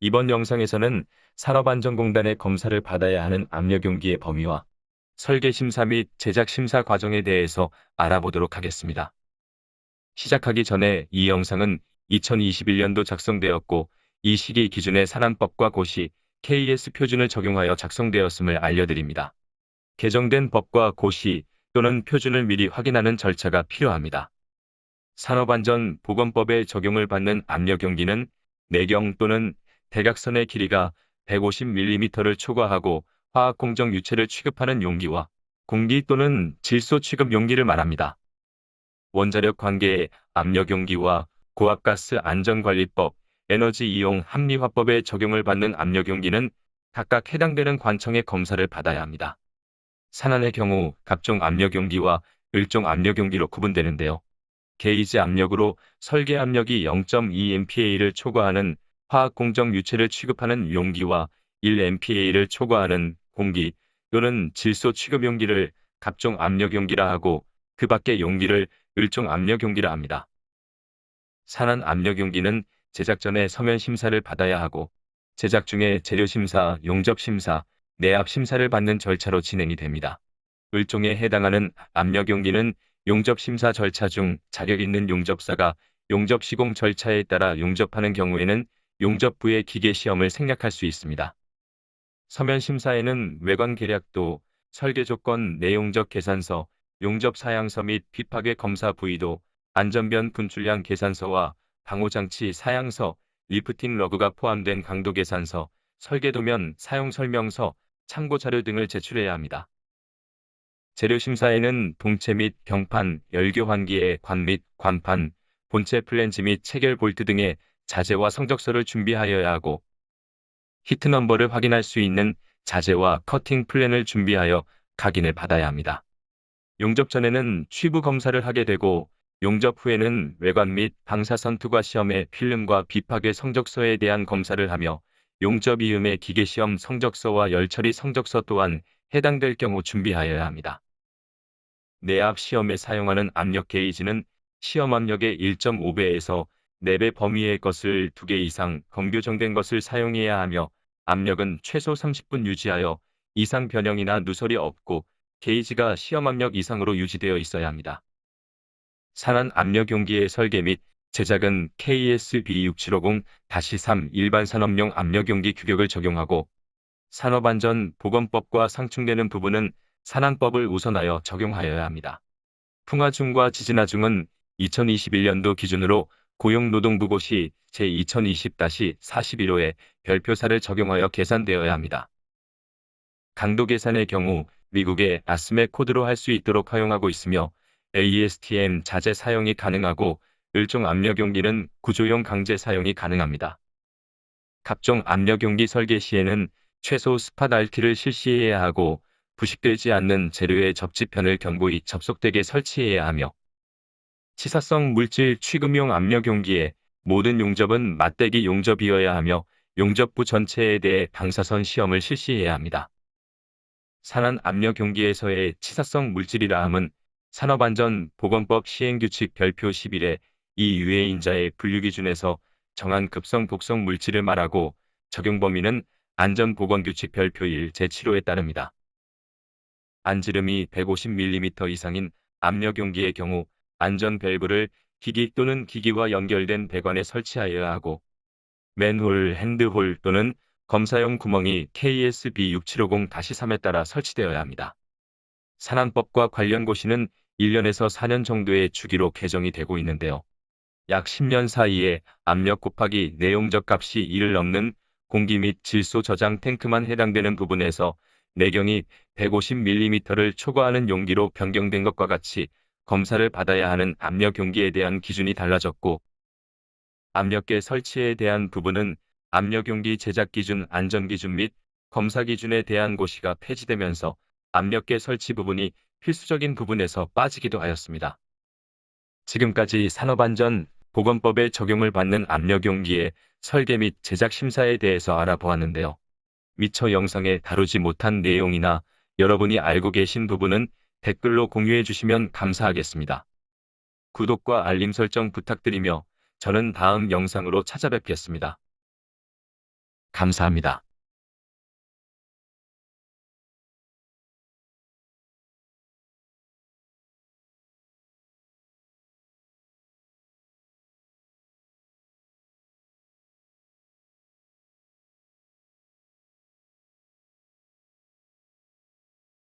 이번 영상에서는 산업안전공단의 검사를 받아야 하는 압력용기의 범위와 설계 심사 및 제작 심사 과정에 대해서 알아보도록 하겠습니다. 시작하기 전에 이 영상은 2021년도 작성되었고 이 시기 기준의 산안법과 고시 KS 표준을 적용하여 작성되었음을 알려드립니다. 개정된 법과 고시 또는 표준을 미리 확인하는 절차가 필요합니다. 산업안전보건법에 적용을 받는 압력용기는 내경 또는 대각선의 길이가 150mm를 초과하고 화학공정 유체를 취급하는 용기와 공기 또는 질소 취급 용기를 말합니다. 원자력 관계의 압력 용기와 고압가스 안전관리법, 에너지 이용 합리화법에 적용을 받는 압력 용기는 각각 해당되는 관청의 검사를 받아야 합니다. 산안의 경우 각종 압력 용기와 일종 압력 용기로 구분되는데요. 게이지 압력으로 설계 압력이 0.2MPa를 초과하는 화학공정 유체를 취급하는 용기와 1MPa를 초과하는 공기 또는 질소 취급 용기를 각종 압력 용기라 하고 그 밖의 용기를 일종 압력 용기라 합니다. 산안 압력 용기는 제작 전에 서면 심사를 받아야 하고 제작 중에 재료 심사, 용접 심사, 내압 심사를 받는 절차로 진행이 됩니다. 일종에 해당하는 압력 용기는 용접 심사 절차 중 자격 있는 용접사가 용접 시공 절차에 따라 용접하는 경우에는 용접부의 기계 시험을 생략할 수 있습니다. 서면 심사에는 외관 계략도, 설계 조건 내용적 계산서, 용접 사양서 및 비파괴 검사 부위도, 안전변 분출량 계산서와 방호장치 사양서, 리프팅 러그가 포함된 강도 계산서, 설계도면 사용 설명서, 참고 자료 등을 제출해야 합니다. 재료 심사에는 동체 및 경판, 열교 환기의 관 및 관판, 본체 플랜지 및 체결 볼트 등의 자재와 성적서를 준비하여야 하고 히트 넘버를 확인할 수 있는 자재와 커팅 플랜을 준비하여 각인을 받아야 합니다. 용접 전에는 취부 검사를 하게 되고 용접 후에는 외관 및 방사선 투과 시험의 필름과 비파괴 성적서에 대한 검사를 하며 용접 이음의 기계 시험 성적서와 열처리 성적서 또한 해당될 경우 준비하여야 합니다. 내압 시험에 사용하는 압력 게이지는 시험 압력의 1.5배에서 4배 범위의 것을 2개 이상 검교정된 것을 사용해야 하며 압력은 최소 30분 유지하여 이상 변형이나 누설이 없고 게이지가 시험 압력 이상으로 유지되어 있어야 합니다. 산안 압력 용기의 설계 및 제작은 KSB 6750-3 일반 산업용 압력 용기 규격을 적용하고 산업안전 보건법과 상충되는 부분은 산안법을 우선하여 적용하여야 합니다. 풍화중과 지진화중은 2021년도 기준으로 고용노동부 고시 제2020-41호에 별표사를 적용하여 계산되어야 합니다. 강도 계산의 경우 미국의 아스메 코드로 할 수 있도록 허용하고 있으며 AESTM 자재 사용이 가능하고 일종 압력용기는 구조용 강제 사용이 가능합니다. 각종 압력용기 설계 시에는 최소 스팟 RT를 실시해야 하고 부식되지 않는 재료의 접지편을 견고히 접속되게 설치해야 하며 치사성 물질 취급용 압력 용기에 모든 용접은 맞대기 용접이어야 하며 용접부 전체에 대해 방사선 시험을 실시해야 합니다. 산안 압력 용기에서의 치사성 물질이라 함은 산업안전보건법 시행규칙 별표 11에 이 유해인자의 분류기준에서 정한 급성 독성 물질을 말하고 적용 범위는 안전보건규칙 별표 1 제7호에 따릅니다. 안지름이 150mm 이상인 압력 용기의 경우 안전 밸브를 기기 또는 기기와 연결된 배관에 설치하여야 하고 맨홀, 핸드홀 또는 검사용 구멍이 KSB 6750-3에 따라 설치되어야 합니다. 산안법과 관련 고시는 1년에서 4년 정도의 주기로 개정이 되고 있는데요. 약 10년 사이에 압력 곱하기 내용적 값이 2를 넘는 공기 및 질소 저장 탱크만 해당되는 부분에서 내경이 150mm를 초과하는 용기로 변경된 것과 같이 검사를 받아야 하는 압력 용기에 대한 기준이 달라졌고 압력계 설치에 대한 부분은 압력 용기 제작 기준 안전 기준 및 검사 기준에 대한 고시가 폐지되면서 압력계 설치 부분이 필수적인 부분에서 빠지기도 하였습니다. 지금까지 산업안전 보건법에 적용을 받는 압력 용기의 설계 및 제작 심사에 대해서 알아보았는데요. 미처 영상에 다루지 못한 내용이나 여러분이 알고 계신 부분은 댓글로 공유해 주시면 감사하겠습니다. 구독과 알림 설정 부탁드리며 저는 다음 영상으로 찾아뵙겠습니다. 감사합니다.